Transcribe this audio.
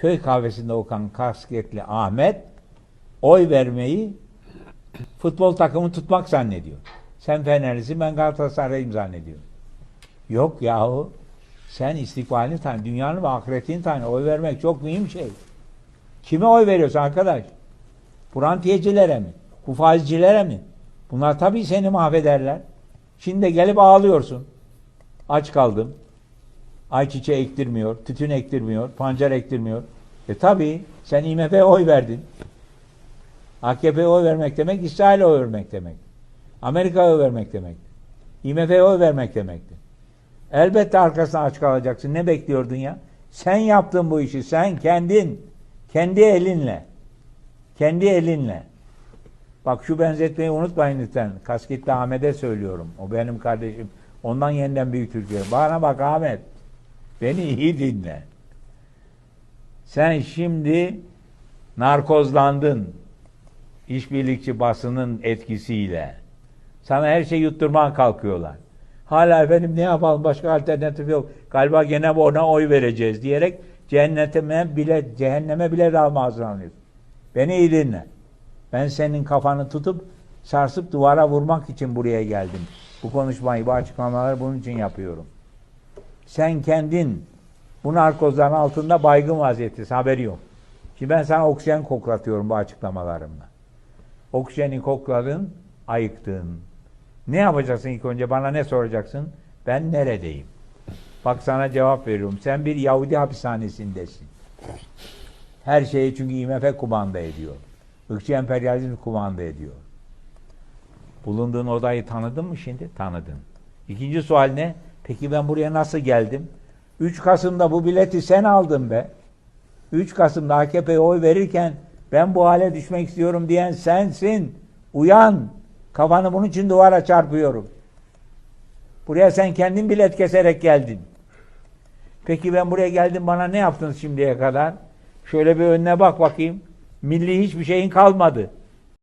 köy kahvesinde okan kasketli Ahmet oy vermeyi futbol takımı tutmak zannediyor. Sen Fenerlisin ben Galatasaray'ım zannediyor. Yok yahu sen istikbalini tan, dünyanın ve ahiretini tan. Oy vermek çok mühim şey. Kime oy veriyorsun arkadaş? Bu rantiyecilere mi? Bu faizcilere mi? Bunlar tabii seni mahvederler. Şimdi de gelip ağlıyorsun. Aç kaldım. Ayçiçeği ektirmiyor, tütün ektirmiyor, pancar ektirmiyor. E tabii sen IMF'ye oy verdin. AKP'ye oy vermek demek, İsrail'e oy vermek demek. Amerika'ya oy vermek demek. IMF'ye oy vermek demekti. Elbette arkasına aç kalacaksın. Ne bekliyordun ya? Sen yaptın bu işi. Sen kendin. Kendi elinle. Kendi elinle. Bak şu benzetmeyi unutmayın lütfen. Kasketli Ahmet'e söylüyorum. O benim kardeşim. Ondan yeniden büyük Türkiye. Bana bak Ahmet. Beni iyi dinle. Sen şimdi narkozlandın. İşbirlikçi basının etkisiyle. Sana her şeyi yutturmaya kalkıyorlar. Hala efendim ne yapalım başka alternatif yok. Galiba gene ona oy vereceğiz diyerek cehenneme bile cehenneme bile dalma hazırlanıyorsun. Beni iyi dinle. Ben senin kafanı tutup sarsıp duvara vurmak için buraya geldim. Bu konuşmayı, bu açıklamaları bunun için yapıyorum. Sen kendin bu narkozların altında baygın vaziyettesin. Haberi yok. Şimdi ben sana oksijen koklatıyorum bu açıklamalarımla. Oksijeni kokladın, ayıktın. Ne yapacaksın ilk önce? Bana ne soracaksın? Ben neredeyim? Bak sana cevap veriyorum. Sen bir Yahudi hapishanesindesin. Her şeyi çünkü IMF kumanda ediyor. Irkçı emperyalizm kumanda ediyor. Bulunduğun odayı tanıdın mı şimdi? Tanıdın. İkinci sual ne? Peki ben buraya nasıl geldim? 3 Kasım'da bu bileti sen aldın be. 3 Kasım'da AKP'ye oy verirken ben bu hale düşmek istiyorum diyen sensin. Uyan. Kafanı bunun için duvara çarpıyorum. Buraya sen kendin bilet keserek geldin. Peki ben buraya geldim bana ne yaptın şimdiye kadar? Şöyle bir önüne bak bakayım. Milli hiçbir şeyin kalmadı.